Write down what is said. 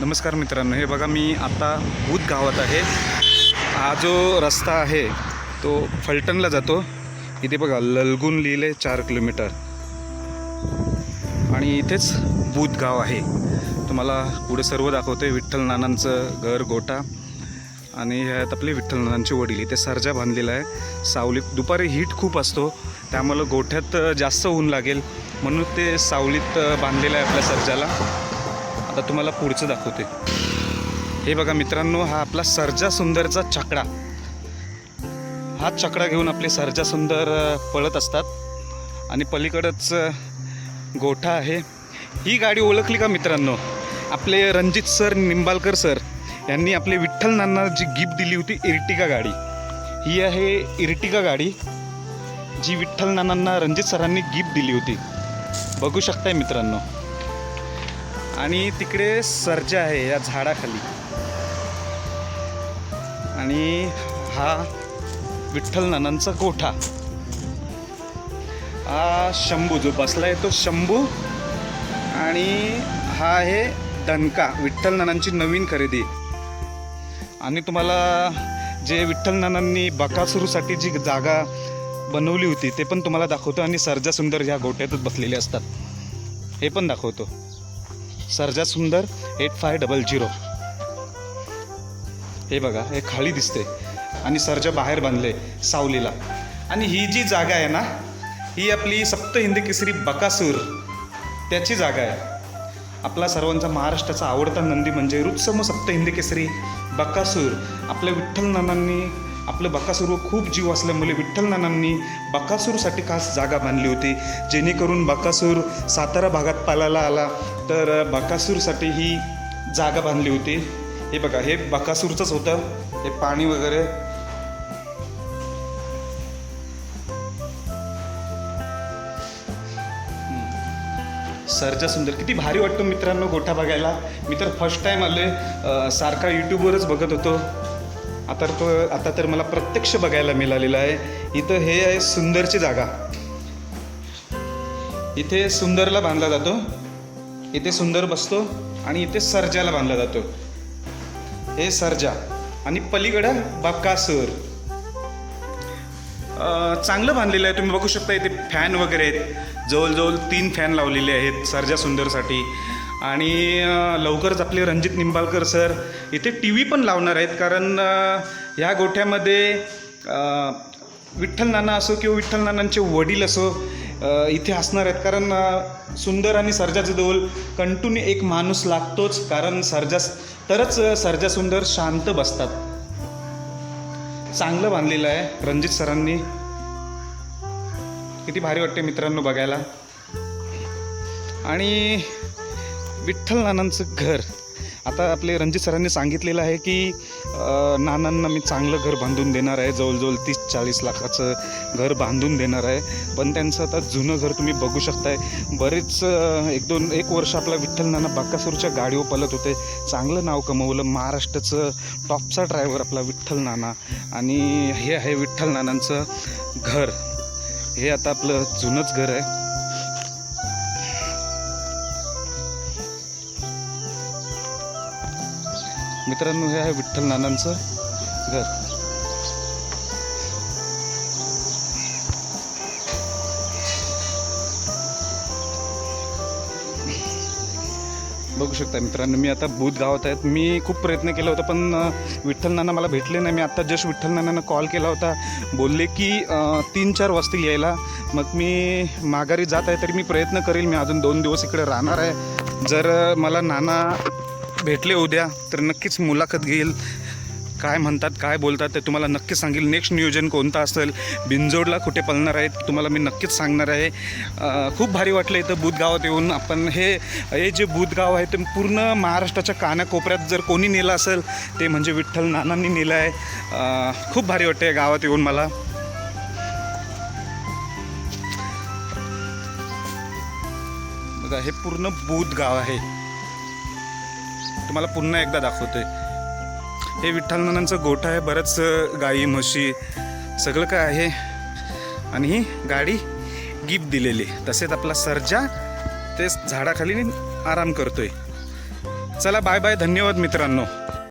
नमस्कार मित्रांनो हे बघा मी आत्ता भूत गावात आहे. हा जो रस्ता आहे तो फलटणला जातो. इथे बघा ललगुण लिहिले चार किलोमीटर. आणि इथेच भूत गाव आहे. तुम्हाला पुढे सर्व दाखवतोय विठ्ठल नानांचं घर गोटा. आणि ह्यात आपले विठ्ठल नानांचे वडील. इथे सरजा बांधलेला आहे. सावलीत दुपारी हीट खूप असतो. त्यामुळं गोठ्यात जास्त ऊन लागेल. म्हणून ते सावलीत बांधलेलं आहे आपल्या सरजाला. आता तुम्हाला पुढचं दाखवते. हे बघा मित्रांनो हा आपला सर्जा सुंदरचा छकडा हा छकडा घेऊन आपले सर्जा सुंदर पळत असतात. आणि पलीकडंच गोठा आहे. ही गाडी ओळखली का मित्रांनो? आपले रणजित सर निंबालकर सर यांनी आपले विठ्ठल नाना जी गिफ्ट दिली होती इर्टिका गाडी. ही आहे इर्टिका गाडी जी विठ्ठल नानांना रणजित सरांनी गिफ्ट दिली होती. बघू शकताय मित्रांनो. आणि तिकडे सर्जा आहे या झाडाखाली. आणि हा विठ्ठल नानांचा गोठा हा शंभू जो बसला आहे तो शंभू. आणि हा आहे दणका विठ्ठल नानांची नवीन खरेदी. आणि तुम्हाला जे विठ्ठल नानांनी बकासुरूसाठी जी जागा बनवली होती ते पण तुम्हाला दाखवतो. आणि सर्जा सुंदर ह्या गोठ्यातच बसलेले असतात हे पण दाखवतो. सर्जा सुंदर एट फाय डबल झिरो हे बघा हे खाली दिसते. आणि सर्जा बाहेर बांधले सावलीला. आणि ही जी जागा आहे ना ही आपली सप्त हिंदी केसरी बकासूर. त्याची जागा आहे. आपला सर्वांचा महाराष्ट्राचा आवडता नंदी म्हणजे रुत्सम सप्त हिंदी केसरी बकासूर. आपल्या विठ्ठल नानांनी आपलं बकासूरवर खूप जीव असल्यामुळे विठ्ठल नानांनी बकासूरसाठी खास जागा बांधली होती. जेणेकरून बकासूर सातारा भागात पालायला आला तर बकासूरसाठी ही जागा बांधली होती. हे बघा हे बकासूरचंच होतं. हे पाणी वगैरे. सरजा सुंदर किती भारी वाटतो मित्रांनो गोठा बघायला. मी तर फर्स्ट टाईम आले सारखा यूट्यूबवरच बघत होतो. आता तो आता तर मला प्रत्यक्ष बघायला मिळालेलं आहे. इथं हे आहे सुंदरची जागा. इथे सुंदरला बांधला जातो. इथे सुंदर बसतो आणि इथे सर्जाला बांधला जातो. हे सर्जा. आणि पलीकडं बक्कासूर सर चांगलं बांधलेलं आहे. तुम्ही बघू शकता इथे फॅन वगैरे आहेत. जवळजवळ तीन फॅन लावलेले आहेत सर्जा सुंदरसाठी. आणि लवकरच आपले रणजित निंबाळकर सर इथे टी व्ही पण लावणार आहेत. कारण ह्या गोठ्यामध्ये विठ्ठल नाना असो किंवा विठ्ठल नानांचे वडील असो इथे असणार आहेत. कारण सुंदर आणि सर्जाचं दोल कंटून एक माणूस लागतोच. कारण सर्जा तरच सर्जा सुंदर शांत बसतात. चांगलं बांधलेलं आहे रणजित सरांनी. किती भारी वाटते मित्रांनो बघायला. आणि विठ्ठल नानांचं घर. आता आपले रणजित सरांनी सांगितलेलं आहे की नानांना मी चांगलं घर बांधून देणार आहे. जवळजवळ तीस चाळीस लाखाचं घर बांधून देणार आहे. पण त्यांचं आता जुनं घर तुम्ही बघू शकताय. बरेच एक दोन एक वर्ष आपला विठ्ठल नाना बाक्कासूरच्या गाडीवर पलत होते. चांगलं नाव कमवलं. महाराष्ट्राचं टॉपचा ड्रायव्हर आपला विठ्ठल नाना आणि हे आहे विठ्ठल नानांचं घर. हे आता आपलं जुनंच घर आहे. मित्रांनो हे आहे विठ्ठल नानांचं घर. बघू शकता मित्रांनो मी आता भूत गावात आहेत मी खूप प्रयत्न केला होता पण विठ्ठल नाना मला भेटले नाही. मी आत्ता जस्ट विठ्ठल नानांना कॉल केला होता. बोलले की तीन चार वाजतील यायला. मग मी माघारी जात आहे तरी मी प्रयत्न करेल. मी अजून दोन दिवस इकडे राहणार आहे. जर मला नाना भेटले उद्या तर नक्कीच मुलाखत घेईल. काय म्हणतात काय बोलतात ते तुम्हाला नक्कीच सांगेल. नेक्स्ट नियोजन कोणतं असेल? बिंजोडला कुठे पळणार आहेत तुम्हाला मी नक्कीच सांगणार आहे. खूप भारी वाटलं इथं बुधगावात येऊन. आपण हे हे जे बुधगाव आहे ते पूर्ण महाराष्ट्राच्या कानाकोपऱ्यात जर कोणी नेलं असेल ते म्हणजे विठ्ठल नानांनी नेलं आहे. खूप भारी वाटतं या गावात येऊन मला. बघा हे पूर्ण बुध गाव आहे. तुम्हाला पुन्हा एकदा दाखवते. हे विठ्ठल गोठं गोठा आहे बरंच गाई म्हशी सगळं काय आहे. आणि ही गाडी गिफ्ट दिलेली. तसेच आपला सर्जा ते झाडाखाली आराम करतोय. चला बाय बाय धन्यवाद मित्रांनो.